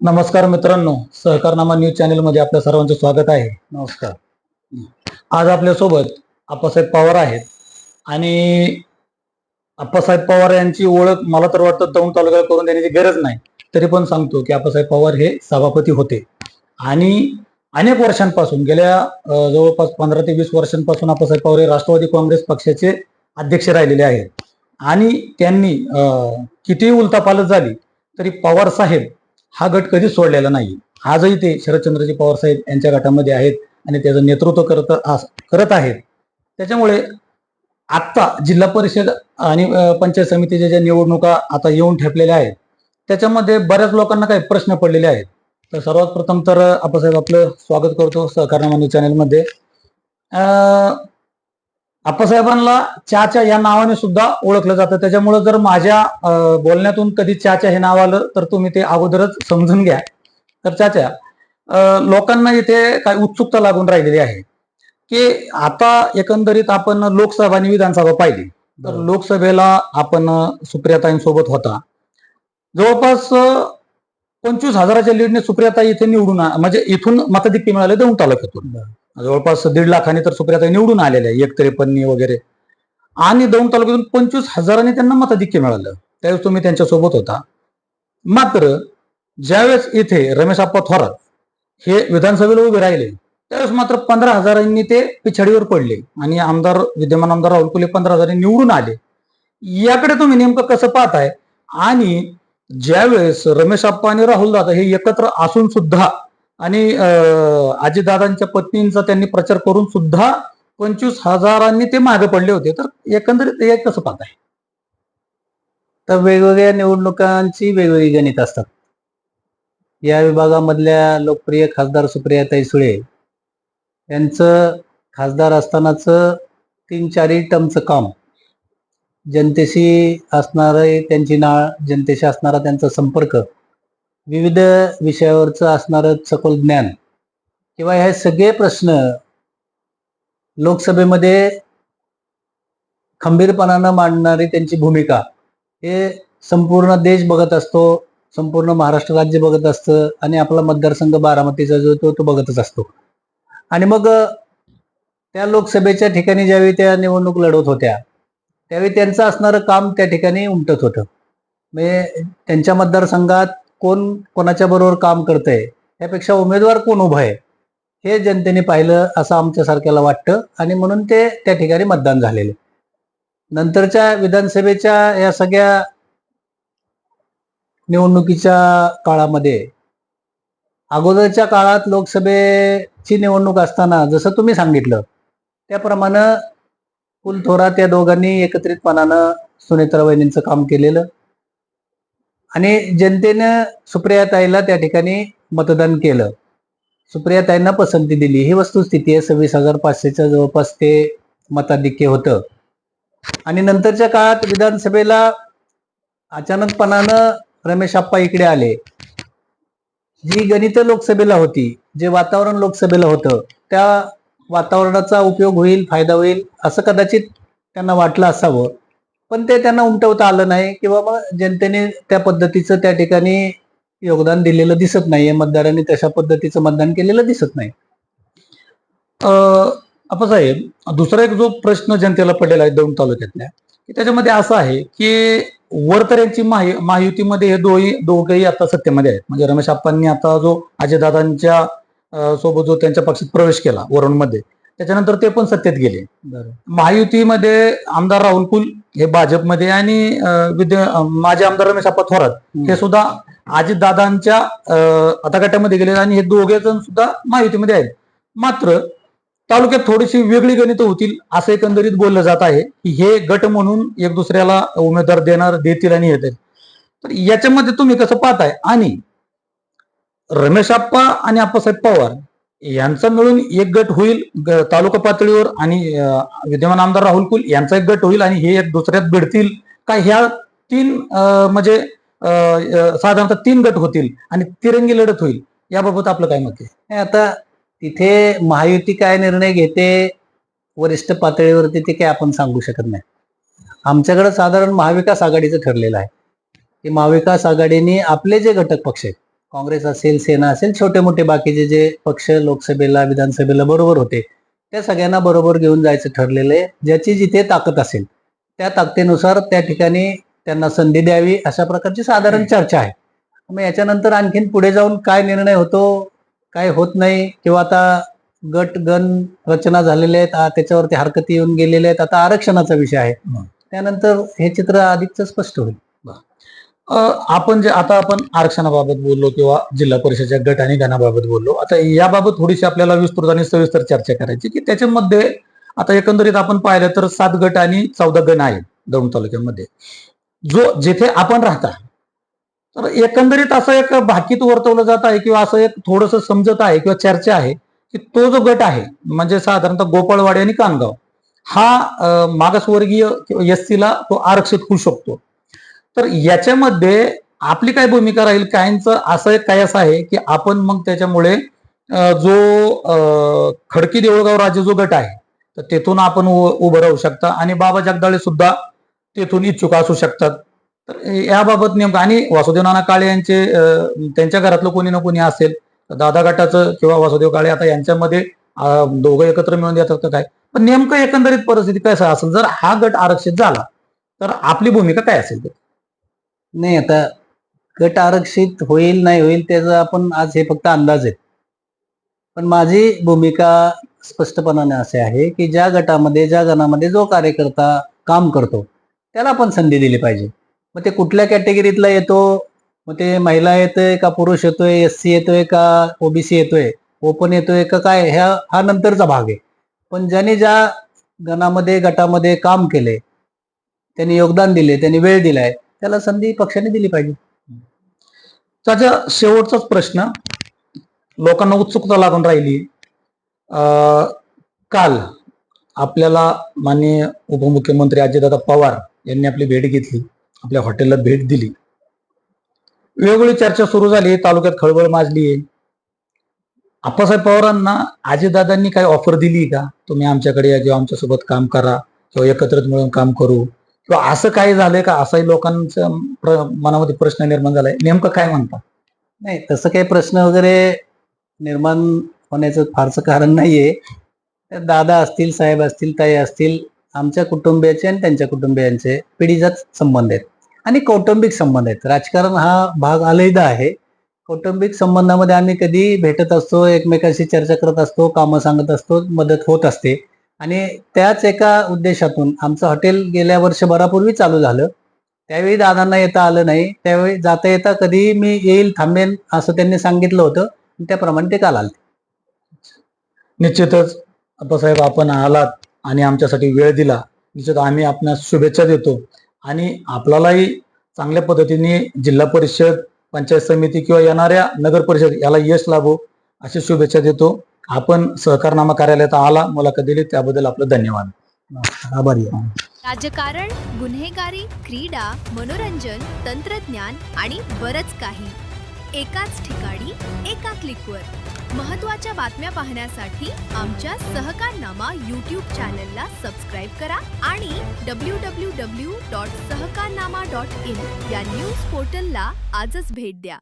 नमस्कार मित्रांनो सहकारनामा न्यूज चॅनलमध्ये आपल्या सर्वांचं स्वागत आहे. नमस्कार. आज आपल्यासोबत आप्पासाहेब पवार आहेत आणि आप्पासाहेब पवार यांची ओळख मला तर वाटतं दौंड तालुक्याला करून देण्याची गरज नाही. तरी पण सांगतो की आप्पासाहेब पवार हे सभापती होते. आणि अनेक वर्षांपासून गेल्या जवळपास पंधरा ते वीस वर्षांपासून आप्पासाहेब पवार हे राष्ट्रवादी काँग्रेस पक्षाचे अध्यक्ष राहिलेले आहेत. आणि त्यांनी कितीही उलथापालट झाली तरी पवार साहेब हा गट कधीच सोडलेला नाही. आजही ते शरदचंद्रजी पवार साहेब यांच्या गटामध्ये आहेत आणि त्याचं नेतृत्व करत करत आहेत. त्याच्यामुळे आत्ता जिल्हा परिषद आणि पंचायत समितीच्या ज्या निवडणुका आता येऊन ठेपलेल्या आहेत त्याच्यामध्ये बऱ्याच लोकांना काही प्रश्न पडलेले आहेत. तर सर्वात प्रथम तर आपण साहेब आपलं स्वागत करतो सहकारनामा चॅनेलमध्ये चॅनलमध्ये आप्पासाहेबांना चाचा या नावाने सुद्धा ओळखलं जातं. त्याच्यामुळे जर माझ्या बोलण्यातून कधी चाचा हे नाव आलं तर तुम्ही ते अगोदरच समजून घ्या. तर चाचा लोकांना इथे काय उत्सुकता लागून राहिलेली आहे. की आता एकंदरीत आपण लोकसभा आणि विधानसभा पाहिली. तर लोकसभेला आपण सुप्रियाताईंसोबत होता. जवळपास पंचवीस हजाराच्या लीडने सुप्रियाताई इथे निवडून म्हणजे इथून मतधिक्य मिळाले दौंड तालुक्यातून. जवळपास दीड लाखाने तर सुप्रियाताई निवडून आलेल्या एक त्रेपन्नी वगैरे. आणि दोन तालुक्यातून पंचवीस हजारांनी त्यांना मताधिक्य मिळालं. त्यावेळेस तुम्ही त्यांच्यासोबत होता. मात्र ज्यावेळेस इथे रमेश आप्पा थोरात हे विधानसभेला उभे राहिले त्यावेळेस मात्र पंधरा हजारांनी ते पिछाडीवर पडले. आणि आमदार विद्यमान आमदार राहुल कुले पंधरा हजारांनी निवडून आले. याकडे तुम्ही नेमकं कसं पाहताय? आणि ज्यावेळेस रमेश आप्पा आणि राहुल दादा हे एकत्र असून सुद्धा आणि आजीदादांच्या पत्नींचा त्यांनी प्रचार करून सुद्धा पंचवीस हजारांनी ते मागे पडले होते. तर एकंदरीत एक कसं आहे तर वेगवेगळ्या निवडणुकांची वेगवेगळी गणित असतात. या विभागामधल्या लोकप्रिय खासदार सुप्रियाताई सुळे यांचं खासदार असतानाचं तीन चारही टर्मचं काम. जनतेशी असणारे त्यांची नाळ जनतेशी असणारा त्यांचा संपर्क विविध विषयावरचं असणारं सखोल ज्ञान किंवा हे सगळे प्रश्न लोकसभेमध्ये खंबीरपणानं मांडणारी त्यांची भूमिका हे संपूर्ण देश बघत असतो संपूर्ण महाराष्ट्र राज्य बघत असतं आणि आपला मतदारसंघ बारामतीचा जो तो तो बघतच असतो. आणि मग त्या लोकसभेच्या ठिकाणी ज्यावेळी त्या निवडणूक लढवत होत्या त्यावेळी त्यांचं असणारं काम त्या ठिकाणी उमटत होतं. म्हणजे त्यांच्या मतदारसंघात कोण कोणाच्या बरोबर काम करतंय यापेक्षा उमेदवार कोण उभा आहे हे जनतेने पाहिलं असं आमच्यासारख्याला वाटतं आणि म्हणून ते त्या ठिकाणी मतदान झालेले नंतरच्या विधानसभेच्या या सगळ्या निवडणुकीच्या काळामध्ये अगोदरच्या काळात लोकसभेची निवडणूक असताना जसं तुम्ही सांगितलं त्याप्रमाणे कुल थोरात या दोघांनी एकत्रितपणानं सुनेत्रा वहिनींचं काम केलेलं आणि जनतेनं सुप्रियाताईला त्या ठिकाणी मतदान केलं. सुप्रियाताईंना पसंती दिली. ही वस्तुस्थिती आहे. सव्वीस हजार पाचशेच्या जवळपास ते मताधिक्य होतं. आणि नंतरच्या काळात विधानसभेला अचानकपणानं रमेश आप्पा इकडे आले. जी गणित लोकसभेला होती जे वातावरण लोकसभेला होतं त्या वातावरणाचा उपयोग होईल फायदा होईल असं कदाचित त्यांना वाटलं असावं. पण ते त्यांना उमटवता आलं नाही किंवा मग जनतेने त्या पद्धतीचं त्या ठिकाणी योगदान दिलेलं दिसत नाहीये. मतदारांनी तशा पद्धतीचं मतदान केलेलं दिसत नाही. अं, दुसरा एक जो प्रश्न जनतेला पडलेला आहे दौंड तालुक्यातल्या की त्याच्यामध्ये असं आहे की वरकऱ्यांची माहि महायुतीमध्ये हे दोही दोघंही आता सत्तेमध्ये आहेत. म्हणजे रमेश आप्पांनी आता जो अजयदादांच्या सोबत जो त्यांच्या पक्षात प्रवेश केला वरुणमध्ये त्याच्यानंतर ते पण सत्तेत गेले. महायुतीमध्ये आमदार राहुल कुल हे भाजपमध्ये आणि विद्य माजी आमदार रमेश आप्पा थोरात हे सुद्धा अजितदादांच्या आता गटामध्ये गेले आणि हे दोघे जण सुद्धा महायुतीमध्ये आहेत. मात्र तालुक्यात थोडीशी वेगळी गणितं होतील असं एकंदरीत बोललं जात आहे की हे गट म्हणून एक दुसऱ्याला उमेदवार देणार देतील आणि येतील तर याच्यामध्ये तुम्ही कसं पाहताय? आणि रमेश आप्पा आणि आप्पासाहेब पवार यांचा मिळून एक गट होईल ग- तालुका पातळीवर आणि विद्यमान आमदार राहुल कुल यांचा एक गट होईल आणि हे एक दुसऱ्यात भिडतील का ह्या तीन म्हणजे साधारणतः तीन गट होतील आणि तिरंगी लढत होईल याबाबत आपलं काय मत आहे? आता तिथे महायुती काय निर्णय घेते वरिष्ठ पातळीवरती ते काय आपण सांगू शकत नाही. आमच्याकडे साधारण महाविकास आघाडीचं ठरलेलं आहे. की महाविकास आघाडीने आपले जे घटक पक्ष आहेत काँग्रेस असेल सेना असेल छोटे मोठे बाकीचे जे पक्ष लोकसभेला विधानसभेला बरोबर होते त्या सगळ्यांना बरोबर घेऊन जायचं ठरलेलं आहे. ज्याची जिथे ताकद असेल त्या ताकदीनुसार त्या ठिकाणी त्यांना संधी द्यावी अशा प्रकारची साधारण चर्चा आहे. मग याच्यानंतर आणखीन पुढे जाऊन काय निर्णय होतो काय होत नाही किंवा आता गट गण रचना झालेले आहेत त्याच्यावरती हरकती येऊन गेलेल्या आहेत आता आरक्षणाचा विषय आहे. त्यानंतर हे चित्र अधिकच स्पष्ट होईल. आपण जे आता आपण आरक्षणाबाबत बोललो किंवा जिल्हा परिषदेच्या गट आणि गणाबाबत बोललो आता याबाबत थोडीशी आपल्याला विस्तृत आणि सविस्तर चर्चा करायची की त्याच्यामध्ये आता एकंदरीत आपण पाहिलं तर सात गट आणि चौदा गण आहेत दौंड तालुक्यामध्ये. जो जिथे आपण राहता तर एकंदरीत असं एक भाकीत वर्तवलं जात आहे किंवा असं एक थोडस समजत आहे किंवा चर्चा आहे की तो जो गट आहे म्हणजे साधारणतः गोपाळवाडी आणि कानगाव हा मागासवर्गीय किंवा एस ला तो आरक्षित होऊ शकतो. तर याच्यामध्ये आपली काय भूमिका राहील? काहींचं असं एक काय असं आहे की आपण मग त्याच्यामुळे जो खडकी देऊळगाव राजे जो गट आहे तर तेथून आपण उभं राहू शकता आणि बाबा जगदाळे सुद्धा तेथून इच्छुक असू शकतात. तर याबाबत नेमकं आणि वासुदेव नाना काळे यांचे त्यांच्या घरातलं कोणी ना कोणी असेल तर दादा गटाचं किंवा वासुदेव काळे आता यांच्यामध्ये दोघं एकत्र मिळून देतात का काय? पण नेमकं एकंदरीत परिस्थिती कसं असेल? जर हा गट आरक्षित झाला तर आपली भूमिका काय असेल? नाही आता गट आरक्षित होईल नाही होईल त्याचा आपण आज हे फक्त अंदाज आहेत पण माझी भूमिका स्पष्टपणाने असे आहे की ज्या गटामध्ये ज्या गणामध्ये जो कार्यकर्ता काम करतो त्याला आपण संधी दिली पाहिजे. मग ते कुठल्या कॅटेगरीतला येतो? मग ते महिला येतोय का पुरुष येतोय? एस सी येतोय का ओबीसी येतोय? ओपन येतोय का काय? ह्या हा नंतरचा भाग आहे. पण ज्यांनी ज्या गणामध्ये गटामध्ये काम केले त्यांनी योगदान दिले त्यांनी वेळ दिलाय त्याला संधी पक्षाने दिली पाहिजे. त्याच्या शेवटचाच प्रश्न लोकांना उत्सुकता लागून राहिली. अं, काल आपल्याला माननीय उपमुख्यमंत्री अजितदादा पवार यांनी आपली भेट घेतली. आपल्या हॉटेलला भेट दिली. वेगवेगळी चर्चा सुरू झाली. तालुक्यात खळबळ माजली. आहे आप्पासाहेब पवारांना अजितदादांनी काही ऑफर दिली का? तुम्ही आमच्याकडे या किंवा आमच्यासोबत काम करा. किंवा एकत्रित मिळून काम करू. किंवा असं काही झालंय का? असाही लोकांच्या मनामध्ये प्रश्न निर्माण झालाय. नेमकं काय म्हणता? नाही तसं काही प्रश्न वगैरे निर्माण होण्याचं फारसं कारण नाहीये. त्या दादा असतील साहेब असतील ताई असतील आमच्या कुटुंबियाचे आणि त्यांच्या कुटुंबियांचे पिढीजात संबंध आहेत. आणि कौटुंबिक संबंध आहेत. राजकारण हा भाग अलैदा आहे. कौटुंबिक संबंधामध्ये आम्ही कधी भेटत असतो एकमेकांशी चर्चा करत असतो कामं सांगत असतो मदत होत असते. आणि त्याच एका उद्देशातून आमचं हॉटेल गेल्या वर्षभरापूर्वी चालू झालं. त्यावेळी दादांना येता आलं नाही. त्यावेळी जाता येता कधीही मी येईल थांबेन असं त्यांनी सांगितलं होतं. त्याप्रमाणे ते काल आले. निश्चितच अप्पासाहेब आपण आलात आणि आमच्यासाठी वेळ दिला. निश्चित आम्ही आपणास शुभेच्छा देतो. आणि आपल्यालाही चांगल्या पद्धतीने जिल्हा परिषद पंचायत समिती किंवा येणाऱ्या नगर परिषद याला यश लाभो अशी शुभेच्छा देतो. आपण सहकारनामा कार्यालयात आला मुलाखत दिली त्याबद्दल आपलं धन्यवाद. आभारी राजकारण गुन्हेगारी क्रीडा मनोरंजन तंत्रज्ञान आणि बरच काही. एकाच ठिकाणी एका क्लिकवर. महत्त्वाच्या बातम्या पाहण्यासाठी आमच्या सहकारनामा यूट्यूब चॅनलला सबस्क्राईब करा आणि W W W dot Sahakarnama dot in या न्यूज पोर्टलला आजच भेट द्या.